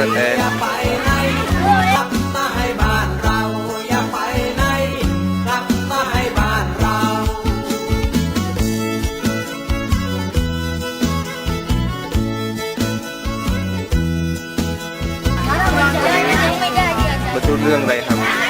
กระแตนอย่าไปไหนกลับมาให้บ้านเราอย่าไปไหนกลับมาให้บ้านเรามาดูเรื่องอะไรครับ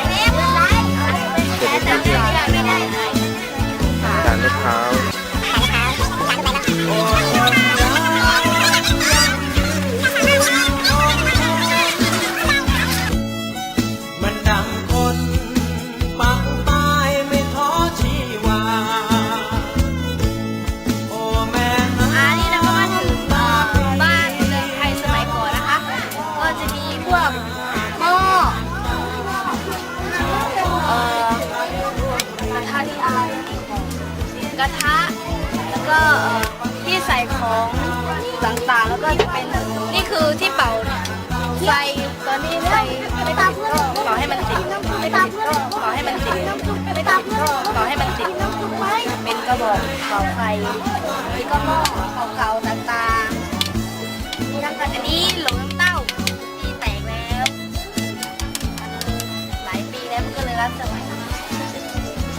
กระทะ แล้วก็ที่ใส่ของต่างๆ แล้วก็จะเป็นนี่คือที่เป่าไฟตอนนี้ไฟไม่ติดก็เป่าให้มันติดไม่ติดก็เป่าให้มันติดไม่ติดก็เป่าให้มันติดเป็นกระบอกเป่าไฟนี่ก็หม้อเก่าๆต่างๆนี่ทั้งกันอันนี้หลงน้ำเต้าปีแตกแล้วหลายปีแล้วมันก็เลยรับสมัย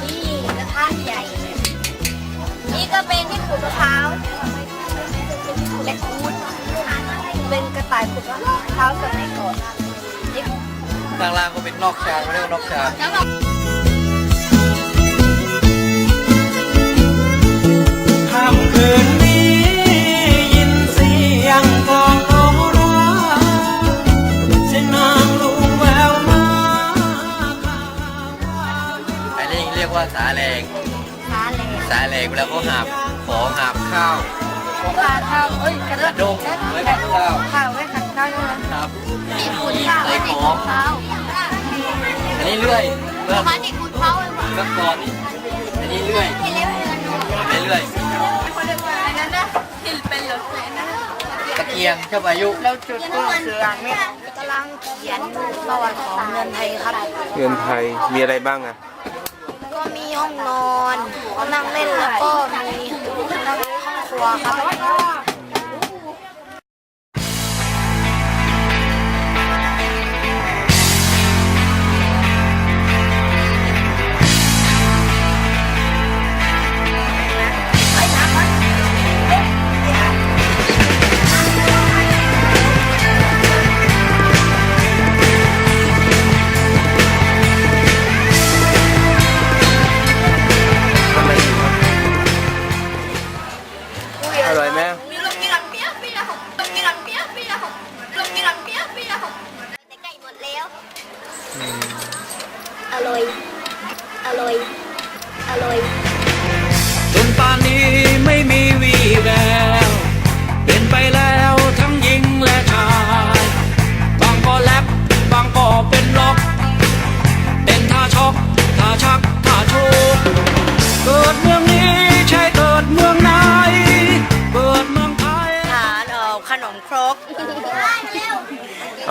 นี่กระทะใหญ่ นี่ก็เป็นที่ขูดมะพร้าวและขูดเป็นกระต่ายขูดมะพร้าวสมัยก่อนนี่ข้างล่างก็เป็นนอกชานเขาเรียกว่านอกชานแล้วแบบค่ำคืนนี้ยินเสียงกลองโนราเสียงนางลุงแววมาอันนี้เรียกว่าสาแรง ช้าเลยสาแรงเวลาเขาหาบของหาบข้าวข้าวข้าวเอ้ยกระกระดงไว้ขัดข้าวข้าวไว้ขัดข้าวใช่ไหมครับมีขูดข้าวไว้ในขูดข้าวอันนี้เลื่อยเมื่อมาในขูดข้าวเลยว่ะสักก่อนนี่อันนี้เลื่อยให้เล็บเดือนอันนี้เลื่อยคนเดียวกันอันนั้นนะที่เป็นรถเลยนะตะเกียงเจ้าอายุเราจุดตู้สื่ออ่านไม่กำลังเขียนประวัติของเงินไทยครับ เงินไทยมีอะไรบ้างอะก็มีห้องนอนห้อง นั่งเล่นแล้วก็มีนั่งห้องครัวครับ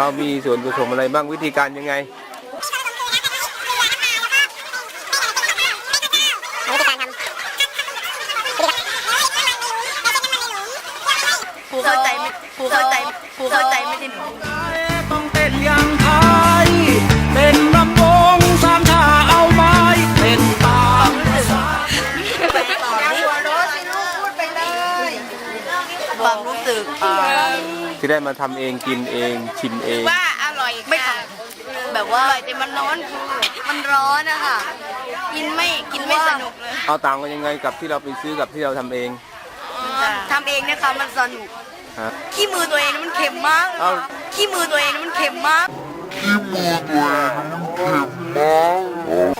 เอามีส่วนผสมอะไรบ้างวิธีการยังไงครูเข้าใจไม่ครูเข้าใจครูเข้าใจไม่ได้หนู ที่ได้มาทำเองกินเองชิมเอง ว่าอร่อยไม่ค่ะแบบว่าแต่มันร้อนมันร้อนอะค่ะกินไม่กินไม่สนุกเลยเอาต่างกันยังไงกับที่เราไปซื้อกับที่เราทำเองทำเองนะคะมันสนุกฮะขี้มือตัวเองนี่มันเค็มมากเลยเอ้าค่ะขี้มือตัวเองนี่มันเค็มมากอัน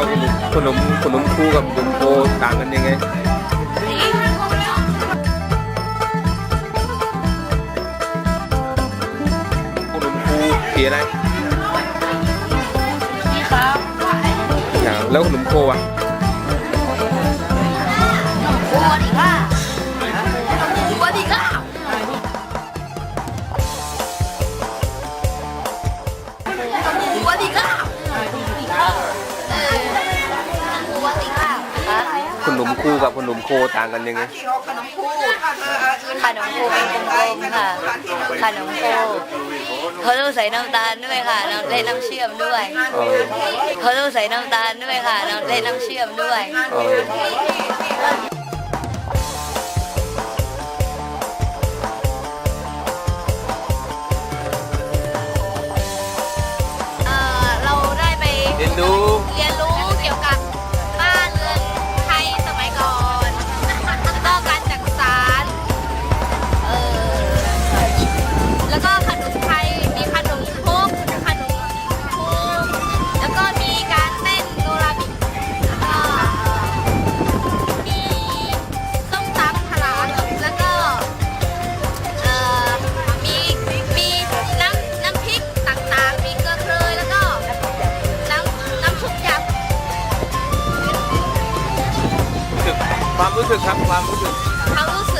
าขนมขนมคู่กับขนมโคต่างกันยังไงขนมคูสีอะไรอย่างแล้วขนมโคอะขนมโคดีค่ะ คูกับขนมโคต่างกันยังไงขนมคูขนมคูเป็นกลมๆค่ะ ขนมคูเขาต้องใส่น้ำตาลด้วยค่ะน้ำใส่น้ำเชื่อมด้วยเขาต้องใส่น้ำตาลด้วยค่ะน้ำใส่น้ำเชื่อมด้วย ความรู้สึกครับความรู้สึก ทั้งรู้สึก